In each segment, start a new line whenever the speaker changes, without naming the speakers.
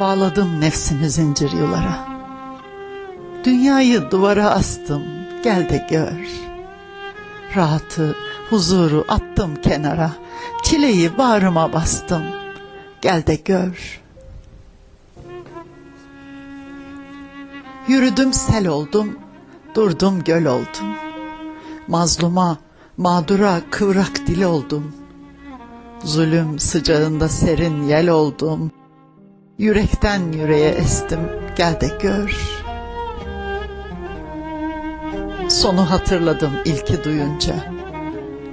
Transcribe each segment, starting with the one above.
Bağladım nefsimi zincir yulara. Dünyayı duvara astım, gel de gör. Rahatı, huzuru attım kenara. Çileyi bağrıma bastım, gel de gör. Yürüdüm sel oldum, durdum göl oldum. Mazluma, mağdura kıvrak dil oldum. Zulüm sıcağında serin yel oldum. Yürekten yüreğe estim, gel de gör. Sonu hatırladım ilki duyunca.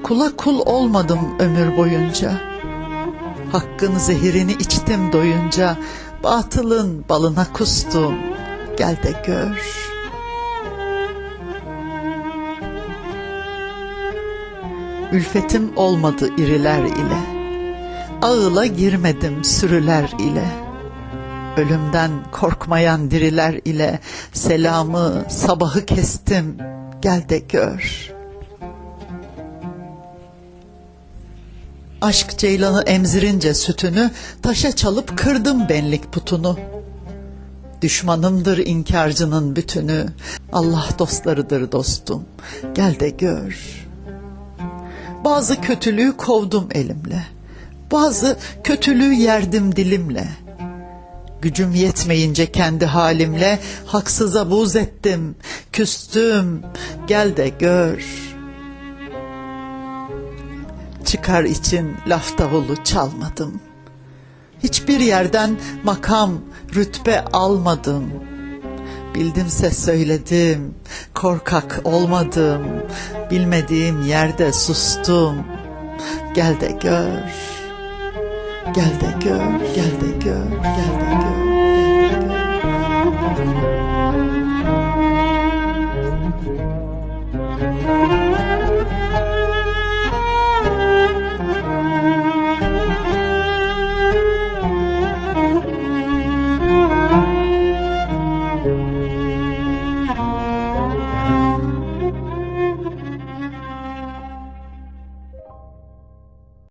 Kula kul olmadım ömür boyunca. Hakkın zehirini içtim doyunca. Batılın balına kustum, gel de gör. Ülfetim olmadı iriler ile. Ağıla girmedim sürüler ile. Ölümden korkmayan diriler ile selamı sabahı kestim gel de gör. Aşk ceylanı emzirince sütünü taşa çalıp kırdım benlik putunu. Düşmanımdır inkarcının bütünü. Allah dostlarıdır dostum. Gel de gör. Bazı kötülüğü kovdum elimle. Bazı kötülüğü yerdim dilimle. Gücüm yetmeyince kendi halimle haksıza buz ettim, küstüm, gel de gör. Çıkar için laf davulu çalmadım. Hiçbir yerden makam, rütbe almadım. Bildimse söyledim, korkak olmadım. Bilmediğim yerde sustum. Gel de gör, gel de gör, gel de gör, gel de gör.